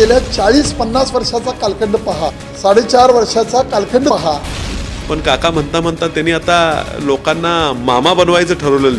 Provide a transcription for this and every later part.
गेल्या चाळीस पन्नास वर्षाचा कालखंड पहा. साडेचार वर्षाचा कालखंड पहा. पण काका म्हणता म्हणता त्यांनी आता लोकांना मामा बनवायचं ठरवलेलं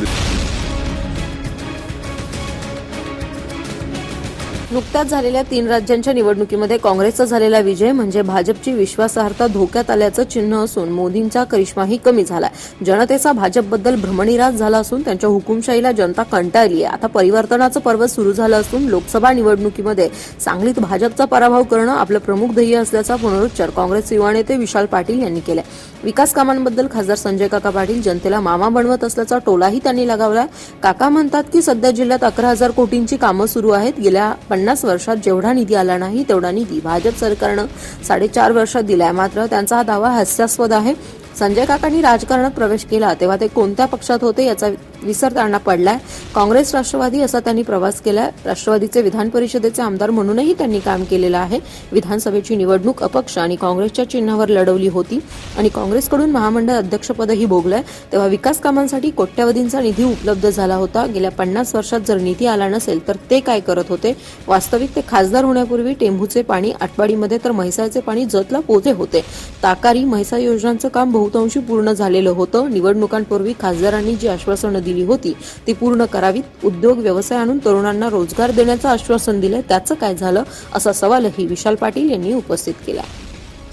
नुकत्याच झालेल्या तीन राज्यांच्या निवडणुकीमध्ये काँग्रेसचा झालेला विजय म्हणजे भाजपची विश्वासार्हता धोक्यात आल्याचं चिन्ह असून मोदींचा करिश्माही कमी झालाय. जनतेचा भाजपबद्दल भ्रमणिराज झाला असून त्यांच्या हुकुमशाहीला जनता कंटाळली आहे आता परिवर्तनाचं पर्व सुरू झालं असून लोकसभा निवडणुकीमध्ये सांगलीत भाजपचा पराभव करणं आपलं प्रमुख ध्येय असल्याचा पुनरुच्चार काँग्रेस युवा नेते विशाल पाटील यांनी केलाय. विकास कामांबद्दल खासदार संजय काका पाटील जनतेला मामा बनवत असल्याचा टोलाही त्यांनी लगावला काका म्हणतात की सध्या जिल्ह्यात अकरा हजार कोटींची कामं सुरू आहेत. गेल्या पन्नास वर्षात जेवढा निधी आला नाही तेवढा निधी भाजप सरकारनं साडेचार वर्षात दिलाय. मात्र त्यांचा हा दावा हास्यास्पद आहे. संजय काकांनी राजकारणात प्रवेश केला तेव्हा ते कोणत्या पक्षात होते याचा विसरताना पडलाय. काँग्रेस राष्ट्रवादी असा त्यांनी प्रवास केलाय. राष्ट्रवादीचे विधान परिषदेचे आमदार म्हणूनही त्यांनी काम केलेलं आहे. विधानसभेची निवडणूक अपक्ष आणि काँग्रेसच्या चिन्हावर लढवली होती आणि काँग्रेसकडून महामंडळ अध्यक्षपदही भोगलंय. तेव्हा विकास कामांसाठी कोट्यवधींचा निधी उपलब्ध झाला होता. गेल्या पन्नास वर्षात जर निधी आला नसेल तर ते काय करत होते? वास्तविक ते खासदार होण्यापूर्वी टेंभूचे पाणी आठवाडीमध्ये तर म्हैसाळचे पाणी जतला पोहोचे होते. ताकारी म्हैसा योजनांचं काम बहुतांशी पूर्ण झालेलं होतं. निवडणुकांपूर्वी खासदारांनी जी आश्वासनं दिली होती. ती पूर्ण करावीत. उद्योग व्यवसाय आणून तरुणांना रोजगार देण्याचं आश्वासन दिलं त्याचं काय झालं? असा सवालही विशाल पाटील यांनी उपस्थित केला.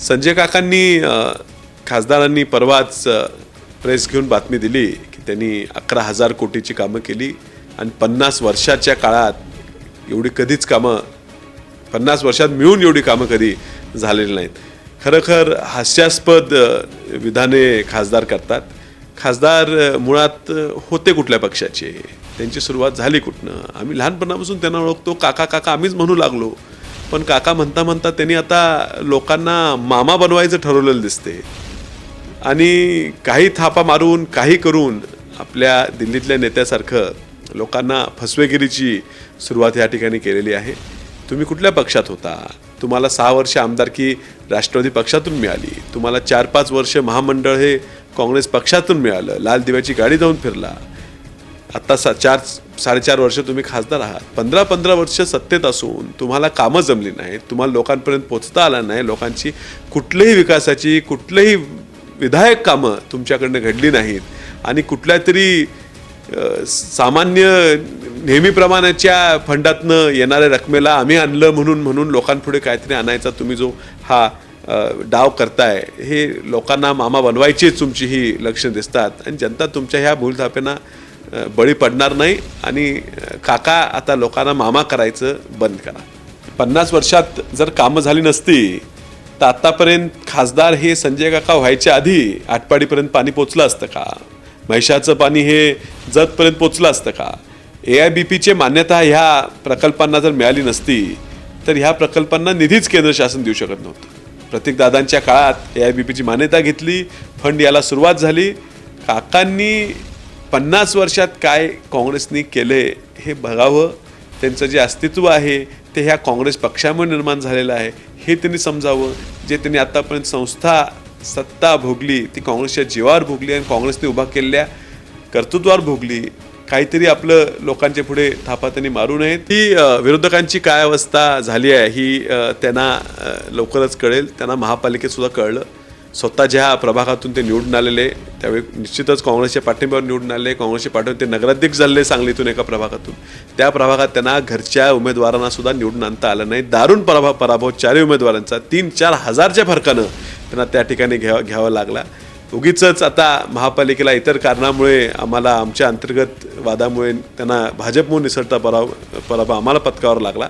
संजय काकांनी खासदारांनी परवाच प्रेस घेऊन बातमी दिली की त्यांनी अकरा हजार कोटीची कामं केली आणि पन्नास वर्षाच्या काळात एवढी कधीच कामं पन्नास वर्षात मिळून एवढी कामं कधी झालेली नाहीत. खरोखर हास्यास्पद विधाने खासदार करतात. खासदार मुळात होते कुठल्या पक्षाचे? त्यांची सुरुवात झाली कुठनं? आम्ही लहानपणापासून त्यांना ओळखतो. काका काका आम्हीच म्हणू लागलो. पण काका म्हणता म्हणता त्यांनी आता लोकांना मामा बनवायचं ठरवलेलं दिसते. आणि काही थापा मारून काही करून आपल्या दिल्लीतल्या नेत्यासारखं लोकांना फसवेगिरीची सुरुवात या ठिकाणी केलेली आहे. तुम्ही कुठल्या पक्षात होता? तुम्हाला सहा वर्ष आमदारकी राष्ट्रवादी पक्षातून मिळाली. तुम्हाला चार पाच वर्ष महामंडळ हे काँग्रेस पक्षातून मिळालं. लाल दिव्याची गाडी जाऊन फिरला. आत्ता सा चार साडेचार वर्ष तुम्ही खासदार आहात. पंधरा पंधरा वर्ष सत्तेत असून तुम्हाला कामं जमली नाहीत. तुम्हाला लोकांपर्यंत पोचता आला नाही. लोकांची कुठल्याही विकासाची कुठलेही विधायक कामं तुमच्याकडनं घडली नाहीत. आणि कुठल्या तरी सामान्य नेहमीप्रमाणाच्या फंडातनं येणाऱ्या रकमेला आम्ही आणलं म्हणून म्हणून लोकांपुढे काहीतरी आणायचा तुम्ही जो हा डाव करताय हे लोकांना मामा बनवायचीच तुमची ही लक्षणं दिसतात. आणि जनता तुमच्या ह्या भूलथापेना बळी पडणार नाही आणि काका आता लोकांना मामा करायचं बंद करा. पन्नास वर्षात जर कामं झाली नसती तर आतापर्यंत खासदार हे संजय काका व्हायच्या आधी आटपाडीपर्यंत पाणी पोचलं असतं का? म्हैशाचं पाणी हे जतपर्यंत पोचलं असतं का? ए आय बी पीचे मान्यता ह्या प्रकल्पांना जर मिळाली नसती तर ह्या प्रकल्पांना निधीच केंद्र शासन देऊ शकत नव्हतं. प्रतीकदादांच्या काळात ए आय बी पीची मान्यता घेतली फंड याला सुरुवात झाली. काकांनी पन्नास वर्षात काय काँग्रेसनी केले हे बघावं. त्यांचं जे अस्तित्व आहे ते ह्या काँग्रेस पक्षामुळे निर्माण झालेलं आहे हे त्यांनी समजावं. जे त्यांनी आतापर्यंत संस्था सत्ता भोगली ती काँग्रेसच्या जीवावर भोगली आणि काँग्रेसने उभा केलेल्या कर्तृत्वावर भोगली काहीतरी आपलं लोकांच्या पुढे थापा त्यांनी मारू नये ही विरोधकांची काय अवस्था झाली आहे ही त्यांना लवकरच कळेल. त्यांना महापालिकेत सुद्धा कळलं. स्वतः ज्या प्रभागातून ते निवडून आलेले त्यावेळी निश्चितच काँग्रेसच्या पाठिंब्यावर निवडून आले काँग्रेसच्या पाठिंब्यावर ते नगराध्यक्ष झाले सांगलीतून एका प्रभागातून. त्या प्रभागात त्यांना घरच्या उमेदवारांना सुद्धा निवडून आणता आलं नाही. दारुण पराभा पराभव चारही उमेदवारांचा तीन चार हजारच्या फरकानं त्यांना त्या ठिकाणी घ्या घ्यावा लागला. उगीच आता महापालिकेला इतर कारणामुळे आम्हाला आमच्या अंतर्गत वादामुळे त्यांना भाजपमुळे निसरता पराव पराभव आम्हाला पत्कारावा लागला.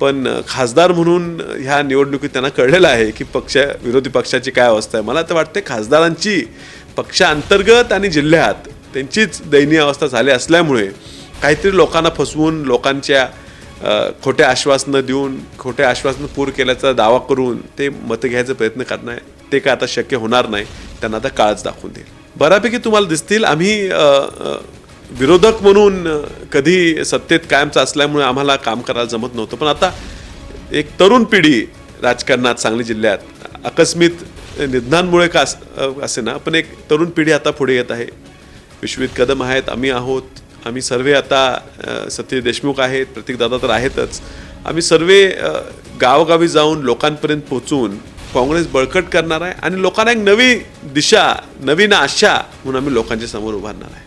पण खासदार म्हणून ह्या निवडणुकीत त्यांना कळलेलं आहे की पक्ष विरोधी पक्षाची काय अवस्था आहे. मला तर वाटते खासदारांची पक्षांतर्गत आणि जिल्ह्यात त्यांचीच दयनीय अवस्था झाली असल्यामुळे काहीतरी लोकांना फसवून लोकांच्या खोटे खोट्या आश्वासनं देऊन खोट्या आश्वासनं पूर केल्याचा दावा करून ते मतं घ्यायचा प्रयत्न करणार ते काय आता शक्य होणार नाही. त्यांना आता काळच दाखवून देईल. बऱ्यापैकी तुम्हाला दिसतील आम्ही विरोधक म्हणून कधी सत्तेत कायमचं असल्यामुळे आम्हाला काम करायला जमत नव्हतं. पण आता एक तरुण पिढी राजकारणात सांगली जिल्ह्यात आकस्मित निधनांमुळे का असे ना पण एक तरुण पिढी आता पुढे येत आहे. विश्वित कदम आहेत आम्ही आहोत. आम्ही सर्व आता सत्य देशमुख आहेत प्रतीकदादा तर आहेतच. आम्ही सर्व गावोगावी जाऊन लोकांपर्यंत पोहोचून काँग्रेस बळकट करणार आहे आणि लोकांना एक नवी दिशा नवीन आशा म्हणून आम्ही लोकांच्या समोर उभारणार आहे.